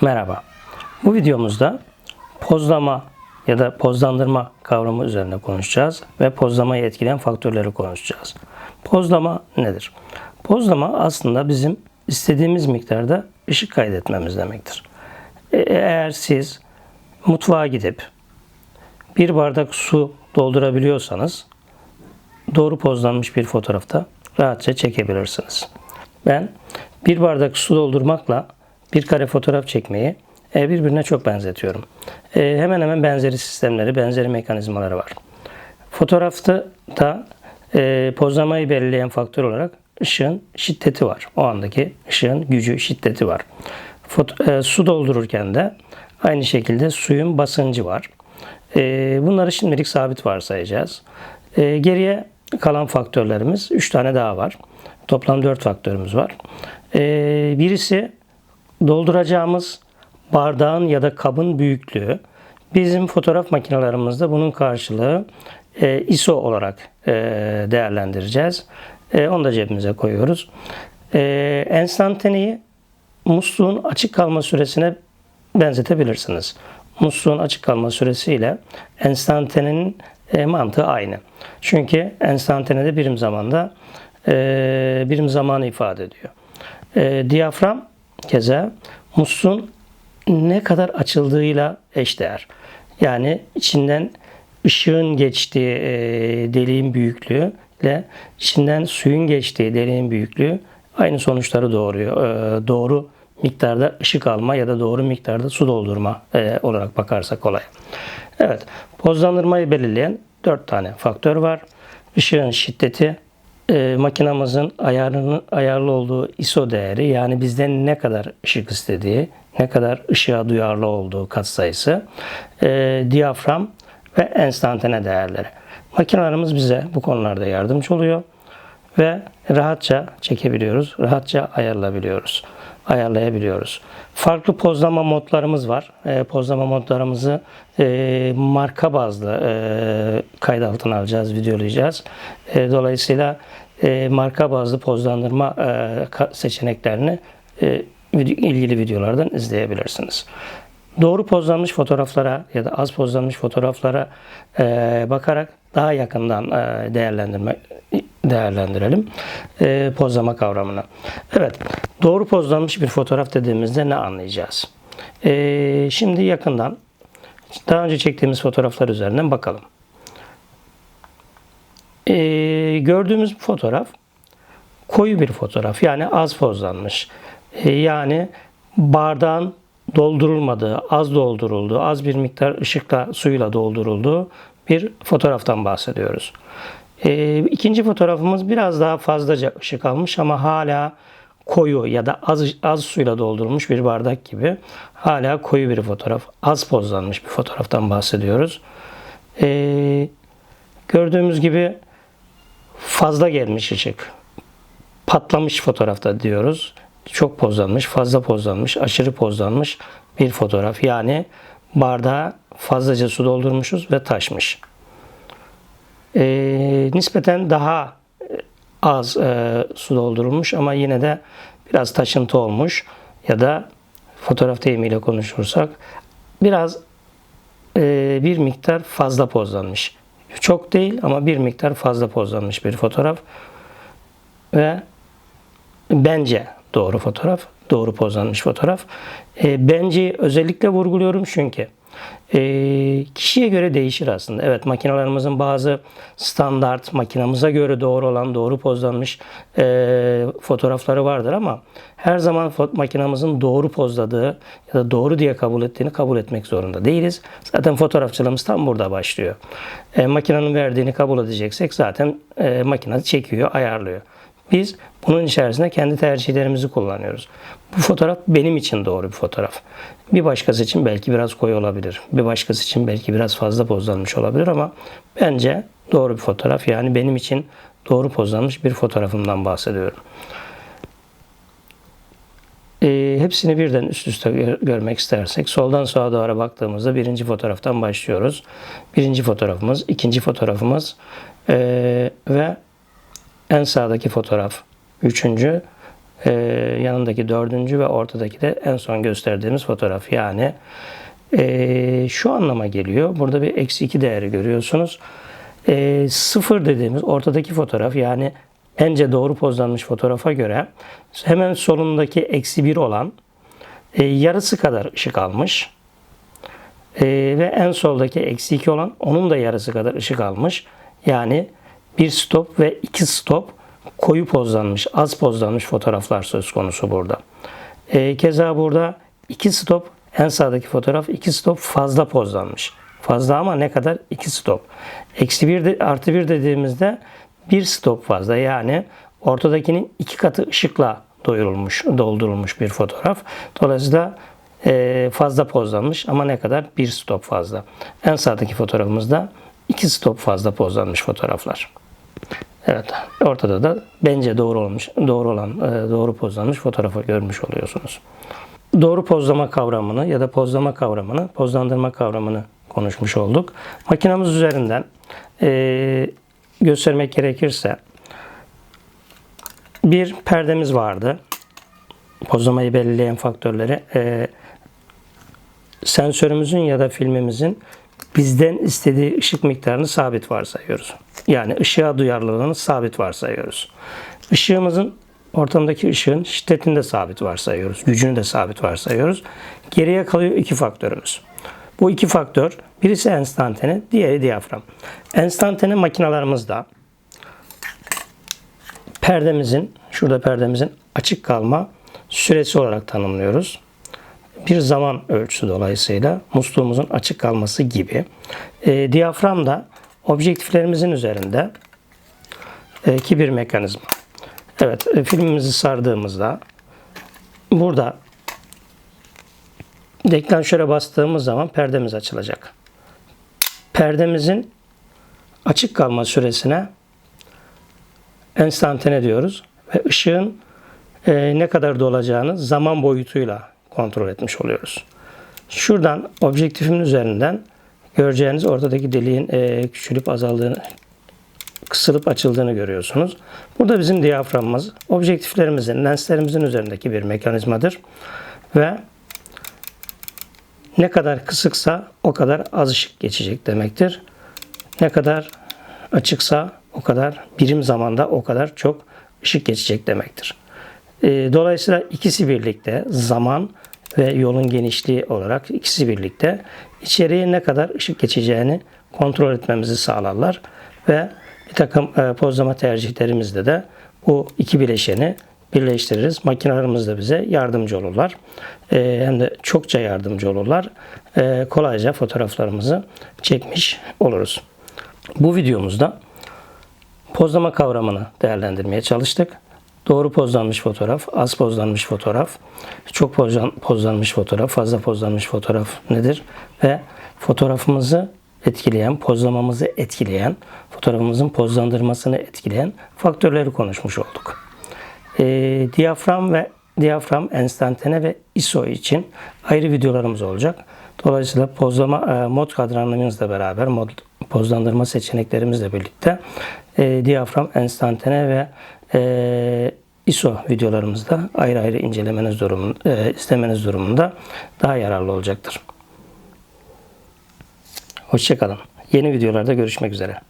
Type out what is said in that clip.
Merhaba. Bu videomuzda pozlama ya da pozlandırma kavramı üzerine konuşacağız ve pozlamayı etkileyen faktörleri konuşacağız. Pozlama nedir? Pozlama aslında bizim istediğimiz miktarda ışık kaydetmemiz demektir. E- Eğer siz mutfağa gidip bir bardak su doldurabiliyorsanız doğru pozlanmış bir fotoğrafta rahatça çekebilirsiniz. Ben bir bardak su doldurmakla bir kare fotoğraf çekmeyi e, birbirine çok benzetiyorum. E, Hemen hemen benzeri sistemleri, benzeri mekanizmaları var. Fotoğrafta da e, pozlamayı belirleyen faktör olarak ışığın şiddeti var. O andaki ışığın gücü, şiddeti var. Su doldururken de aynı şekilde suyun basıncı var. Bunları şimdilik sabit varsayacağız. Geriye kalan faktörlerimiz 3 tane daha var. Toplam 4 faktörümüz var. Birisi dolduracağımız bardağın ya da kabın büyüklüğü. Bizim fotoğraf makinalarımızda bunun karşılığı e, ISO olarak e, değerlendireceğiz. E, onu da cebimize koyuyoruz. E, enstantaneyi musluğun açık kalma süresine benzetebilirsiniz. Musluğun açık kalma süresiyle enstantanenin e, mantığı aynı. Çünkü enstantanede birim zamanda e, birim zamanı ifade ediyor. E, diyafram keza musluğun ne kadar açıldığıyla eşdeğer. Yani içinden ışığın geçtiği e, deliğin büyüklüğü ile içinden suyun geçtiği deliğin büyüklüğü aynı sonuçları doğuruyor. E, doğru miktarda ışık alma ya da doğru miktarda su doldurma e, olarak bakarsak olay. Evet, pozlandırmayı belirleyen dört tane faktör var. Işığın şiddeti, e, makinamızın ayarının ayarlı olduğu ISO değeri yani bizden ne kadar ışık istediği, ne kadar ışığa duyarlı olduğu katsayısı, e, diyafram ve enstantane değerleri. Makinelerimiz bize bu konularda yardımcı oluyor ve rahatça çekebiliyoruz, rahatça ayarlayabiliyoruz, ayarlayabiliyoruz. Farklı pozlama modlarımız var. E, pozlama modlarımızı e, marka bazlı e, kayıt altına alacağız, videolayacağız. E, dolayısıyla e, marka bazlı pozlandırma e, seçeneklerini e, ilgili videolardan izleyebilirsiniz. Doğru pozlanmış fotoğraflara ya da az pozlanmış fotoğraflara e, bakarak daha yakından e, değerlendirme değerlendirelim e, pozlama kavramını. Evet, doğru pozlanmış bir fotoğraf dediğimizde ne anlayacağız? E, şimdi yakından daha önce çektiğimiz fotoğraflar üzerinden bakalım. E, gördüğümüz fotoğraf koyu bir fotoğraf yani az pozlanmış. E, yani bardağın doldurulmadığı, az doldurulduğu, az bir miktar ışıkla, suyla doldurulduğu bir fotoğraftan bahsediyoruz. E, ikinci fotoğrafımız biraz daha fazlaca ışık almış ama hala koyu ya da az, az suyla doldurulmuş bir bardak gibi hala koyu bir fotoğraf, az pozlanmış bir fotoğraftan bahsediyoruz. E, gördüğümüz gibi fazla gelmiş ışık. Patlamış fotoğrafta diyoruz. Çok pozlanmış, fazla pozlanmış, aşırı pozlanmış bir fotoğraf. Yani bardağa fazlaca su doldurmuşuz ve taşmış. Ee, nispeten daha az e, su doldurulmuş ama yine de biraz taşıntı olmuş ya da fotoğraf deyimiyle konuşursak biraz e, bir miktar fazla pozlanmış. Çok değil ama bir miktar fazla pozlanmış bir fotoğraf ve bence doğru fotoğraf, doğru pozlanmış fotoğraf. E, bence özellikle vurguluyorum çünkü e, kişiye göre değişir aslında. Evet makinalarımızın bazı standart makinamıza göre doğru olan doğru pozlanmış e, fotoğrafları vardır ama her zaman makinamızın doğru pozladığı ya da doğru diye kabul ettiğini kabul etmek zorunda değiliz. Zaten fotoğrafçılığımız tam burada başlıyor. E, makinenin verdiğini kabul edeceksek zaten e, makine çekiyor, ayarlıyor. Biz bunun içerisinde kendi tercihlerimizi kullanıyoruz. Bu fotoğraf benim için doğru bir fotoğraf. Bir başkası için belki biraz koyu olabilir. Bir başkası için belki biraz fazla pozlanmış olabilir ama bence doğru bir fotoğraf. Yani benim için doğru pozlanmış bir fotoğrafımdan bahsediyorum. Ee, hepsini birden üst üste gör- görmek istersek soldan sağa doğru baktığımızda birinci fotoğraftan başlıyoruz. Birinci fotoğrafımız, ikinci fotoğrafımız ee, ve en sağdaki fotoğraf üçüncü, e, yanındaki dördüncü ve ortadaki de en son gösterdiğimiz fotoğraf. Yani e, şu anlama geliyor. Burada bir eksi 2 değeri görüyorsunuz. E, sıfır dediğimiz ortadaki fotoğraf yani ence doğru pozlanmış fotoğrafa göre hemen solundaki eksi 1 olan e, yarısı kadar ışık almış. E, ve en soldaki eksi 2 olan onun da yarısı kadar ışık almış. Yani bir stop ve iki stop koyu pozlanmış, az pozlanmış fotoğraflar söz konusu burada. E, keza burada iki stop, en sağdaki fotoğraf iki stop fazla pozlanmış. Fazla ama ne kadar? İki stop. Eksi bir de, artı bir dediğimizde bir stop fazla. Yani ortadakinin iki katı ışıkla doyurulmuş, doldurulmuş bir fotoğraf. Dolayısıyla e, fazla pozlanmış ama ne kadar? Bir stop fazla. En sağdaki fotoğrafımızda iki stop fazla pozlanmış fotoğraflar. Evet, ortada da bence doğru olmuş, doğru olan, e, doğru pozlanmış fotoğrafı görmüş oluyorsunuz. Doğru pozlama kavramını ya da pozlama kavramını, pozlandırma kavramını konuşmuş olduk. Makinamız üzerinden e, göstermek gerekirse bir perdemiz vardı. Pozlamayı belirleyen faktörleri e, sensörümüzün ya da filmimizin bizden istediği ışık miktarını sabit varsayıyoruz. Yani ışığa duyarlılığını sabit varsayıyoruz. Işığımızın ortamdaki ışığın şiddetini de sabit varsayıyoruz. Gücünü de sabit varsayıyoruz. Geriye kalıyor iki faktörümüz. Bu iki faktör birisi enstantane, diğeri diyafram. Enstantane makinalarımızda perdemizin, şurada perdemizin açık kalma süresi olarak tanımlıyoruz. Bir zaman ölçüsü dolayısıyla musluğumuzun açık kalması gibi. E, diyafram da objektiflerimizin üzerinde e, ki bir mekanizma. Evet, e, filmimizi sardığımızda burada deklanşöre bastığımız zaman perdemiz açılacak. Perdemizin açık kalma süresine enstantane diyoruz ve ışığın e, ne kadar dolacağını zaman boyutuyla kontrol etmiş oluyoruz. Şuradan objektifimin üzerinden göreceğiniz ortadaki deliğin e, küçülüp azaldığını, kısılıp açıldığını görüyorsunuz. Burada bizim diyaframımız objektiflerimizin, lenslerimizin üzerindeki bir mekanizmadır. Ve ne kadar kısıksa o kadar az ışık geçecek demektir. Ne kadar açıksa o kadar birim zamanda o kadar çok ışık geçecek demektir. E, dolayısıyla ikisi birlikte zaman ve yolun genişliği olarak ikisi birlikte içeriye ne kadar ışık geçeceğini kontrol etmemizi sağlarlar ve bir takım e, pozlama tercihlerimizde de bu iki bileşeni birleştiririz. Makinelerimiz de bize yardımcı olurlar. E, hem de çokça yardımcı olurlar. E, kolayca fotoğraflarımızı çekmiş oluruz. Bu videomuzda pozlama kavramını değerlendirmeye çalıştık. Doğru pozlanmış fotoğraf, az pozlanmış fotoğraf, çok pozlan, pozlanmış fotoğraf, fazla pozlanmış fotoğraf nedir? Ve fotoğrafımızı etkileyen, pozlamamızı etkileyen, fotoğrafımızın pozlandırmasını etkileyen faktörleri konuşmuş olduk. E, diyafram ve diyafram, enstantane ve ISO için ayrı videolarımız olacak. Dolayısıyla pozlama e, mod kadranlarımızla beraber, mod, pozlandırma seçeneklerimizle birlikte e, diyafram, enstantane ve e, ISO videolarımızda ayrı ayrı incelemeniz durumunda, e, istemeniz durumunda daha yararlı olacaktır. Hoşçakalın. Yeni videolarda görüşmek üzere.